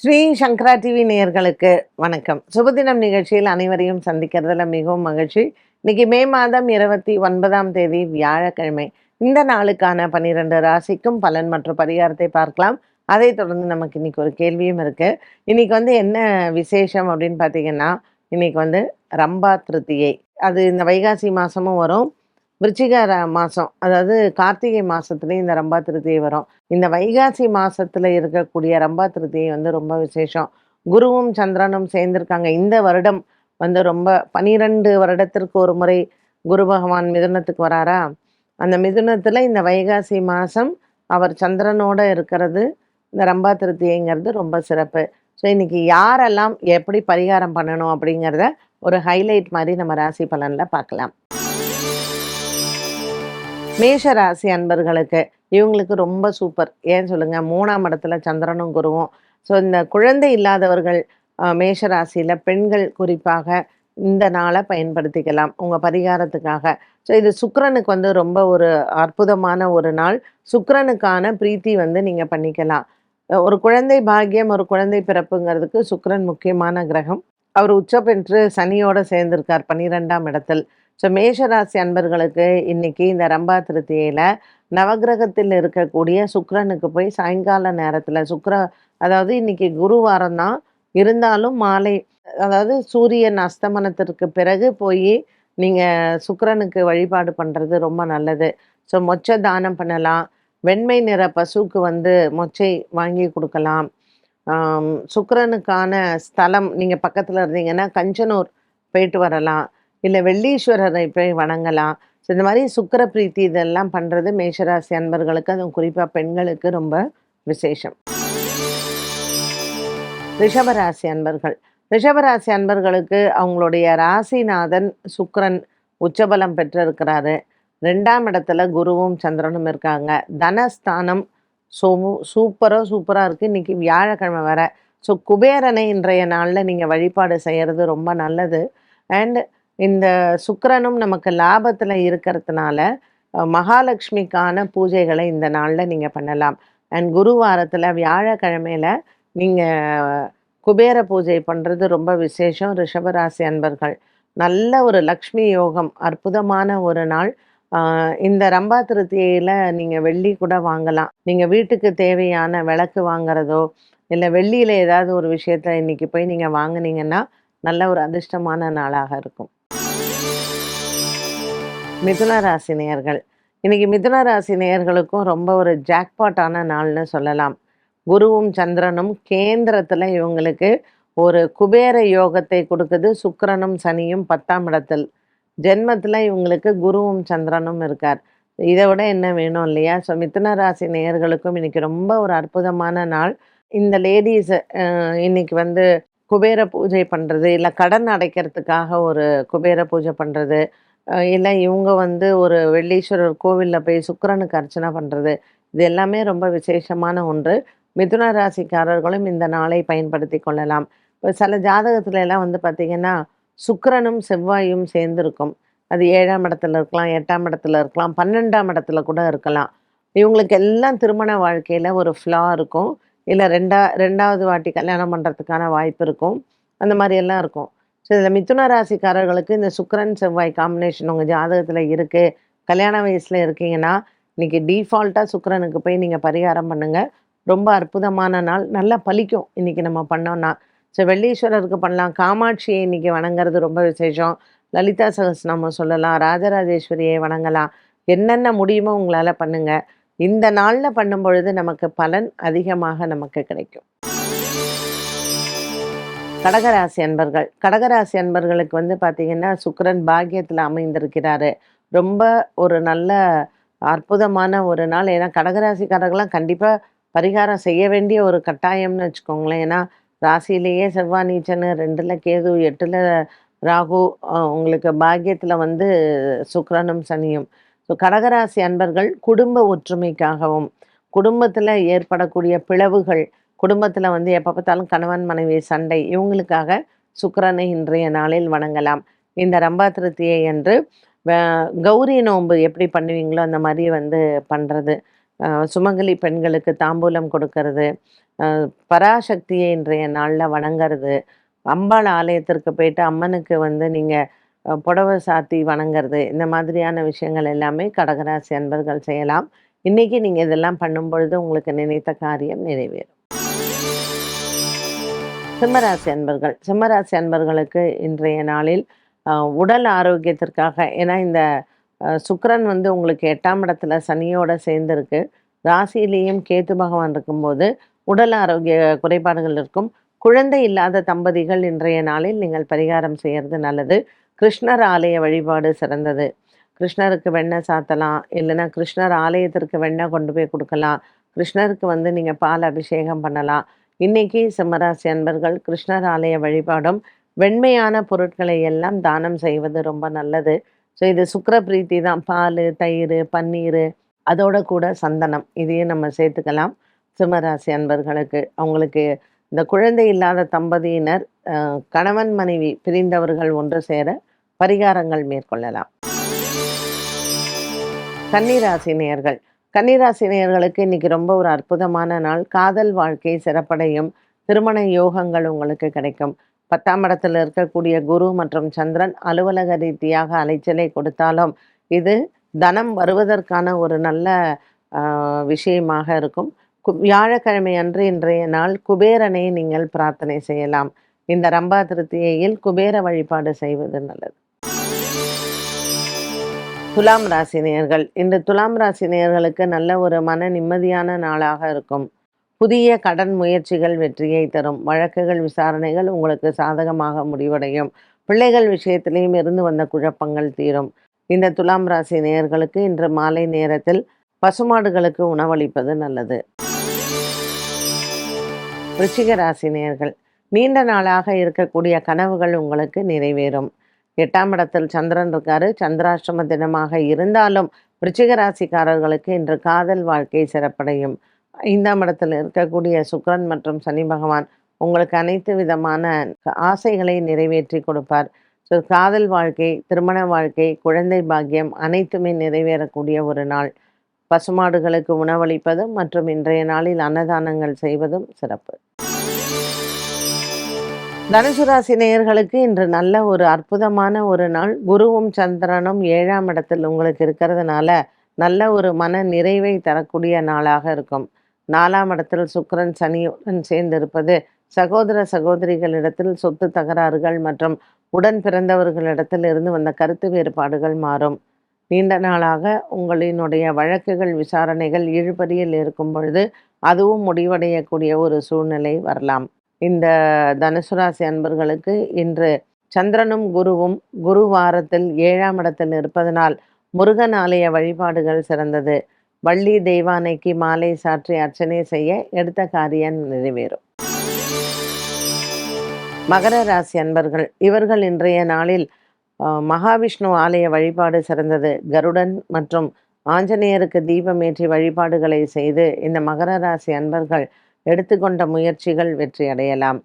ஸ்ரீ சங்கரா TV நேயர்களுக்கு வணக்கம். சுபதினம் நிகழ்ச்சியில் அனைவரையும் சந்திக்கிறதுல மிகவும் மகிழ்ச்சி. இன்னைக்கு மே மாதம் இருபத்தி ஒன்பதாம் தேதி வியாழக்கிழமை. இந்த நாளுக்கான பன்னிரெண்டு ராசிக்கும் பலன் மற்றும் பரிகாரத்தை பார்க்கலாம். அதை தொடர்ந்து நமக்கு இன்னைக்கு ஒரு கேள்வியும் இருக்கு. இன்னைக்கு வந்து என்ன விசேஷம் அப்படின்னு பார்த்தீங்கன்னா இன்னைக்கு வந்து ரம்பா திருத்தியை அது இந்த வைகாசி மாசமும் வரும். விருச்சிக மாதம் அதாவது கார்த்திகை மாதத்துலேயும் இந்த ரம்பா திருத்தியை வரும். இந்த வைகாசி மாதத்தில் இருக்கக்கூடிய ரம்பா திருத்தியை வந்து ரொம்ப விசேஷம். குருவும் சந்திரனும் சேர்ந்திருக்காங்க. இந்த வருடம் வந்து ரொம்ப பனிரெண்டு வருடத்திற்கு ஒரு முறை குரு பகவான் மிதுனத்துக்கு வராரா? அந்த மிதுனத்தில் இந்த வைகாசி மாதம் அவர் சந்திரனோட இருக்கிறது இந்த ரம்பா திருத்தியைங்கிறது ரொம்ப சிறப்பு. ஸோ இன்னைக்கு யாரெல்லாம் எப்படி பரிகாரம் பண்ணணும் அப்படிங்கிறத ஒரு ஹைலைட் மாதிரி நம்ம ராசி பலனில் பார்க்கலாம். மேஷ ராசி அன்பர்களுக்கு இவங்களுக்கு ரொம்ப சூப்பர். ஏன் சொல்லுங்க? மூணாம் இடத்துல சந்திரனும் குருவும். ஸோ இந்த குழந்தை இல்லாதவர்கள் மேஷ ராசியில் பெண்கள் குறிப்பாக இந்த நாளை பயன்படுத்திக்கலாம் உங்கள் பரிகாரத்துக்காக. ஸோ இது சுக்கரனுக்கு வந்து ரொம்ப ஒரு அற்புதமான ஒரு நாள். சுக்கரனுக்கான பிரீத்தி வந்து நீங்கள் பண்ணிக்கலாம். ஒரு குழந்தை பாக்கியம் ஒரு குழந்தை பிறப்புங்கிறதுக்கு சுக்கிரன் முக்கியமான கிரகம். அவர் உச்ச பெற்று சனியோட சேர்ந்திருக்கார் பன்னிரெண்டாம் இடத்தில். ஸோ மேஷராசி அன்பர்களுக்கு இன்னைக்கு இந்த ரம்பா திருத்தியில நவக்கிரகத்தில் இருக்கக்கூடிய சுக்கரனுக்கு போய் சாயங்கால நேரத்தில் சுக்கர அதாவது இன்னைக்கு குருவாரம் தான் இருந்தாலும் மாலை அதாவது சூரியன் அஸ்தமனத்திற்கு பிறகு போய் நீங்கள் சுக்கரனுக்கு வழிபாடு பண்ணுறது ரொம்ப நல்லது. ஸோ மொச்சை தானம் பண்ணலாம். வெண்மை நிற பசுவுக்கு வந்து மொச்சை வாங்கி கொடுக்கலாம். சுக்கரனுக்கான ஸ்தலம் நீங்கள் பக்கத்தில் இருந்தீங்கன்னா கஞ்சனூர் போயிட்டு வரலாம். இல்லை வெள்ளீஸ்வரரை போய் வணங்கலாம். ஸோ இந்த மாதிரி சுக்கர பிரீத்தி இதெல்லாம் பண்ணுறது மேஷராசி அன்பர்களுக்கு அதுவும் குறிப்பாக பெண்களுக்கு ரொம்ப விசேஷம். ரிஷபராசி அன்பர்கள். ரிஷபராசி அன்பர்களுக்கு அவங்களுடைய ராசிநாதன் சுக்கரன் உச்சபலம் பெற்றிருக்கிறாரு. ரெண்டாம் இடத்துல குருவும் சந்திரனும் இருக்காங்க. தனஸ்தானம் சூ சூப்பரோ சூப்பராக இருக்குது இன்றைக்கி வியாழக்கிழமை வர ஸோ குபேரனை இன்றைய நாளில் நீங்கள் வழிபாடு செய்கிறது ரொம்ப நல்லது. அண்டு இந்த சுக்கரனும் நமக்கு லாபத்தில் இருக்கிறதுனால மகாலட்சுமிக்கான பூஜைகளை இந்த நாளில் நீங்கள் பண்ணலாம். அண்ட் குருவாரத்தில் வியாழக்கிழமையில நீங்கள் குபேர பூஜை பண்ணுறது ரொம்ப விசேஷம். ரிஷபராசி அன்பர்கள் நல்ல ஒரு லக்ஷ்மி யோகம் அற்புதமான ஒரு நாள். இந்த ரம்பா திருத்தியில நீங்கள் வெள்ளி கூட வாங்கலாம். நீங்கள் வீட்டுக்கு தேவையான விளக்கு வாங்குறதோ இல்லை வெள்ளியில் ஏதாவது ஒரு விஷயத்த இன்னைக்கு போய் நீங்கள் வாங்குனீங்கன்னா நல்ல ஒரு அதிர்ஷ்டமான நாளாக இருக்கும். மிதுன ராசி நேயர்கள். இன்னைக்கு மிதுன ராசி நேயர்களுக்கும் ரொம்ப ஒரு ஜாக்பாட்டான நாள்னு சொல்லலாம். குருவும் சந்திரனும் கேந்திரத்துல இவங்களுக்கு ஒரு குபேர யோகத்தை கொடுக்குது. சுக்கிரனும் சனியும் பத்தாம் இடத்தில். ஜென்மத்தில் இவங்களுக்கு குருவும் சந்திரனும் இருக்கார். இதை விட என்ன வேணும் இல்லையா? ஸோ மிதுன ராசி நேயர்களுக்கும் இன்னைக்கு ரொம்ப ஒரு அற்புதமான நாள். இந்த லேடிஸ் இன்னைக்கு வந்து குபேர பூஜை பண்ணுறது இல்லை கடன் அடைக்கிறதுக்காக ஒரு குபேர பூஜை பண்ணுறது இல்லை இவங்க வந்து ஒரு வெள்ளீஸ்வரர் கோவிலில் போய் சுக்கரனுக்கு அர்ச்சனை பண்ணுறது இது எல்லாமே ரொம்ப விசேஷமான ஒன்று. மிதுன ராசிக்காரர்களும் இந்த நாளை பயன்படுத்தி கொள்ளலாம். இப்போ சில ஜாதகத்துல எல்லாம் வந்து பார்த்திங்கன்னா சுக்கரனும் செவ்வாயும் சேர்ந்துருக்கும். அது ஏழாம் இடத்துல இருக்கலாம் எட்டாம் இடத்துல இருக்கலாம் பன்னெண்டாம் இடத்துல கூட இருக்கலாம். இவங்களுக்கு எல்லாம் திருமண வாழ்க்கையில் ஒரு ஃப்ளா இருக்கும். இல்லை ரெண்டா ரெண்டாவது வாட்டி கல்யாணம் பண்ணுறதுக்கான வாய்ப்பு இருக்கும். அந்த மாதிரி எல்லாம் இருக்கும். ஸோ இதில் மிதுன ராசிக்காரர்களுக்கு இந்த சுக்கரன் செவ்வாய் காம்பினேஷன் உங்கள் ஜாதகத்தில் இருக்குது கல்யாண வயசில் இருக்கீங்கன்னா இன்றைக்கி டீஃபால்ட்டாக சுக்கரனுக்கு போய் நீங்கள் பரிகாரம் பண்ணுங்கள் ரொம்ப அற்புதமான நாள். நல்லா பலிக்கும் இன்றைக்கி நம்ம பண்ணோம்னா. ஸோ வெள்ளீஸ்வரருக்கு பண்ணலாம். காமாட்சியை இன்றைக்கி வணங்குறது ரொம்ப விசேஷம். லலிதா சகஸ்நாமம் சொல்லலாம். ராஜராஜேஸ்வரியை வணங்கலாம். என்னென்ன முடியுமோ உங்களால் பண்ணுங்கள் இந்த நாளில் பண்ணும் பொழுது நமக்கு பலன் அதிகமாக நமக்கு கிடைக்கும். கடகராசி அன்பர்கள். கடகராசி அன்பர்களுக்கு வந்து பார்த்தீங்கன்னா சுக்கரன் பாக்கியத்தில் அமைந்திருக்கிறாரு. ரொம்ப ஒரு நல்ல அற்புதமான ஒரு நாள். ஏன்னா கடகராசிக்காரர்கள்லாம் கண்டிப்பாக பரிகாரம் செய்ய வேண்டிய ஒரு கட்டாயம்னு வச்சுக்கோங்களேன். ஏன்னா ராசியிலேயே செவ்வாய் நீச்சனு ரெண்டில் கேது எட்டில் ராகு உங்களுக்கு பாக்கியத்தில் வந்து சுக்கரனும் சனியும். ஸோ கடகராசி அன்பர்கள் குடும்ப ஒற்றுமைக்காகவும் குடும்பத்தில் ஏற்படக்கூடிய பிளவுகள் குடும்பத்தில் வந்து எப்போ பார்த்தாலும் கணவன் மனைவி சண்டை இவங்களுக்காக சுக்கரனை இன்றைய நாளில் வணங்கலாம். இந்த ரம்பா திருத்தியை என்று கௌரி நோன்பு எப்படி பண்ணுவீங்களோ அந்த மாதிரி வந்து பண்ணுறது சுமங்கலி பெண்களுக்கு தாம்பூலம் கொடுக்கறது. பராசக்தியை இன்றைய நாளில் வணங்குறது. அம்பாள் ஆலயத்திற்கு போயிட்டு அம்மனுக்கு வந்து நீங்கள் புடவை சாத்தி வணங்குறது. இந்த மாதிரியான விஷயங்கள் எல்லாமே கடகராசி அன்பர்கள் செய்யலாம். இன்றைக்கி நீங்கள் இதெல்லாம் பண்ணும் பொழுது உங்களுக்கு நினைத்த காரியம் நிறைவேறும். சிம்மராசி அன்பர்கள். சிம்மராசி அன்பர்களுக்கு இன்றைய நாளில் உடல் ஆரோக்கியத்திற்காக ஏன்னா இந்த சுக்கரன் வந்து உங்களுக்கு எட்டாம் இடத்துல சனியோட சேர்ந்துருக்கு. ராசியிலேயும் கேத்து பகவான் இருக்கும்போது உடல் ஆரோக்கிய குறைபாடுகள் இருக்கும். குழந்தை இல்லாத தம்பதிகள் இன்றைய நாளில் நீங்கள் பரிகாரம் செய்யறது நல்லது. கிருஷ்ணர் ஆலய வழிபாடு சிறந்தது. கிருஷ்ணருக்கு வெண்ணெய் சாத்தலாம் இல்லைன்னா கிருஷ்ணர் ஆலயத்திற்கு வெண்ணெய் கொண்டு போய் கொடுக்கலாம். கிருஷ்ணருக்கு வந்து நீங்கள் பால் அபிஷேகம் பண்ணலாம். இன்னைக்கு சிம்மராசி அன்பர்கள் கிருஷ்ணர் ஆலய வழிபாடும் வெண்மையான பொருட்களை எல்லாம் தானம் செய்வது ரொம்ப நல்லது. ஸோ இது சுக்கர பிரீத்தி தான். பால் தயிர் பன்னீர் அதோட கூட சந்தனம். இதையும் நம்ம சேர்த்துக்கலாம். சிம்மராசி அன்பர்களுக்கு அவங்களுக்கு இந்த குழந்தை இல்லாத தம்பதியினர் கணவன் மனைவி பிரிந்தவர்கள் ஒன்று சேர பரிகாரங்கள் மேற்கொள்ளலாம். கன்னிராசி நேர்கள் கன்னிராசினியர்களுக்கு இன்னைக்கு ரொம்ப ஒரு அற்புதமான நாள். காதல் வாழ்க்கை சிறப்படையும். திருமண யோகங்கள் உங்களுக்கு கிடைக்கும். பத்தாம் இடத்தில் இருக்கக்கூடிய குரு மற்றும் சந்திரன் அலுவலக ரீதியாக அலைச்சலை கொடுத்தாலும் இது தனம் வருவதற்கான ஒரு நல்ல விஷயமாக இருக்கும். கு- வியாழக்கிழமை அன்று இன்றைய நாள் குபேரனை நீங்கள் பிரார்த்தனை செய்யலாம். இந்த ரம்பா திருத்தியையில் குபேர வழிபாடு செய்வது நல்லது. துலாம் ராசினியர்கள் இன்று இந்த துலாம் ராசினியர்களுக்கு நல்ல ஒரு மன நிம்மதியான நாளாக இருக்கும். புதிய கடன் முயற்சிகள் வெற்றியை தரும். வழக்குகள் விசாரணைகள் உங்களுக்கு சாதகமாக முடிவடையும். பிள்ளைகள் விஷயத்திலையும் இருந்து வந்த குழப்பங்கள் தீரும். இந்த துலாம் ராசி நேயர்களுக்கு இன்று மாலை நேரத்தில் பசுமாடுகளுக்கு உணவளிப்பது நல்லது. ரிச்சிக ராசி நேயர்கள் நீண்ட நாளாக இருக்கக்கூடிய கனவுகள் உங்களுக்கு நிறைவேறும். எட்டாம் இடத்தில் சந்திரன் இருக்காரு. சந்திராஷ்டம தினமாக இருந்தாலும் ராசிக்காரர்களுக்கு இன்று காதல் வாழ்க்கை சிறப்படையும். ஐந்தாம் இடத்தில் இருக்கக்கூடிய சுக்ரன் மற்றும் சனி பகவான் உங்களுக்கு அனைத்து விதமான ஆசைகளை நிறைவேற்றி கொடுப்பார். ஸோ காதல் வாழ்க்கை திருமண வாழ்க்கை குழந்தை பாக்கியம் அனைத்துமே நிறைவேறக்கூடிய ஒரு நாள். பசுமாடுகளுக்கு உணவளிப்பதும் மற்றும் இன்றைய நாளில் அன்னதானங்கள் செய்வதும் சிறப்பு. தனுசு ராசி நேயர்களுக்கு இன்று நல்ல ஒரு அற்புதமான ஒரு நாள். குருவும் சந்திரனும் ஏழாம் இடத்தில் உங்களுக்கு இருக்கிறதுனால நல்ல ஒரு மன நிறைவை தரக்கூடிய நாளாக இருக்கும். நாலாம் இடத்தில் சுக்கரன் சனியுடன் சேர்ந்திருப்பது சகோதர சகோதரிகளிடத்தில் சொத்து தகராறுகள் மற்றும் உடன் பிறந்தவர்களிடத்தில் இருந்து வந்த கருத்து வேறுபாடுகள் மாறும். நீண்ட நாளாக உங்களினுடைய வழக்குகள் விசாரணைகள் இழுபறியில் இருக்கும் பொழுது அதுவும் முடிவடையக்கூடிய ஒரு சூழ்நிலை வரலாம். இந்த தனுசு ராசி அன்பர்களுக்கு இன்று சந்திரனும் குருவும் குரு வாரத்தில் ஏழாம் இடத்தில் இருப்பதனால் முருகன் ஆலய வழிபாடுகள் சிறந்தது. வள்ளி தெய்வானைக்கு மாலை சாற்றி அர்ச்சனை செய்ய எடுத்த காரியம் நிறைவேறும். மகர ராசி அன்பர்கள் இவர்கள் இன்றைய நாளில் மகாவிஷ்ணு ஆலய வழிபாடு சிறந்தது. கருடன் மற்றும் ஆஞ்சநேயருக்கு தீபமேற்றி வழிபாடுகளை செய்து இந்த மகர ராசி அன்பர்கள் எடுத்துக்கொண்ட முயற்சிகள் வெற்றி அடையலாம்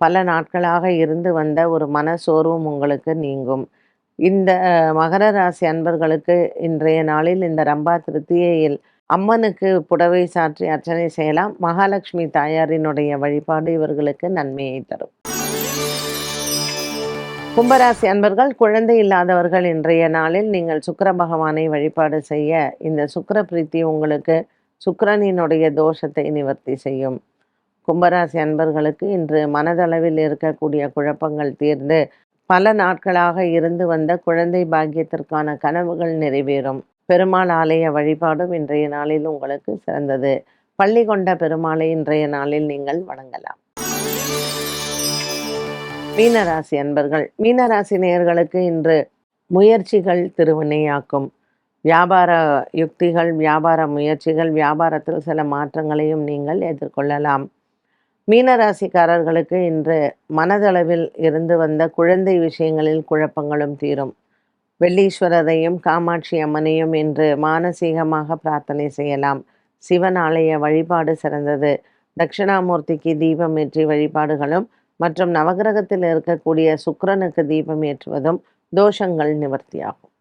பல நாட்களாக இருந்து வந்த ஒரு மன சோர்வும் உங்களுக்கு நீங்கும். இந்த மகர ராசி அன்பர்களுக்கு இன்றைய நாளில் இந்த ரம்பா திருத்தியையில் அம்மனுக்கு புடவை சாற்றி அர்ச்சனை செய்யலாம். மகாலட்சுமி தாயாரினுடைய வழிபாடு இவர்களுக்கு நன்மையை தரும். கும்பராசி அன்பர்கள் குழந்தை இல்லாதவர்கள் இன்றைய நாளில் நீங்கள் சுக்கர பகவானை வழிபாடு செய்ய இந்த சுக்கர பிரீத்தி உங்களுக்கு சுக்கிரனினுடைய தோஷத்தை நிவர்த்தி செய்யும். கும்பராசி அன்பர்களுக்கு இன்று மனதளவில் இருக்கக்கூடிய குழப்பங்கள் தீர்ந்து பல நாட்களாக இருந்து வந்த குழந்தை பாக்கியத்திற்கான கனவுகள் நிறைவேறும். பெருமாள் ஆலய வழிபாடும் இன்றைய நாளில் உங்களுக்கு சிறந்தது. பள்ளி கொண்ட பெருமாளை இன்றைய நாளில் நீங்கள் வணங்கலாம். மீனராசி அன்பர்கள் மீனராசி நேயர்களுக்கு இன்று முயற்சிகள் திருவினையாக்கும். வியாபார யுக்திகள் வியாபார முயற்சிகள் வியாபாரத்தில் சில மாற்றங்களையும் நீங்கள் எதிர்கொள்ளலாம். மீனராசிக்காரர்களுக்கு இன்று மனதளவில் இருந்து வந்த குழந்தை விஷயங்களில் குழப்பங்களும் தீரும். வெள்ளீஸ்வரரையும் காமாட்சி அம்மனையும் இன்று மானசீகமாக பிரார்த்தனை செய்யலாம். சிவன் ஆலய வழிபாடு சிறந்தது. தட்சிணாமூர்த்திக்கு தீபம் ஏற்றி வழிபாடுகளும் மற்றும் நவகிரகத்தில் இருக்கக்கூடிய சுக்கரனுக்கு தீபம் ஏற்றுவதும் தோஷங்கள் நிவர்த்தியாகும்.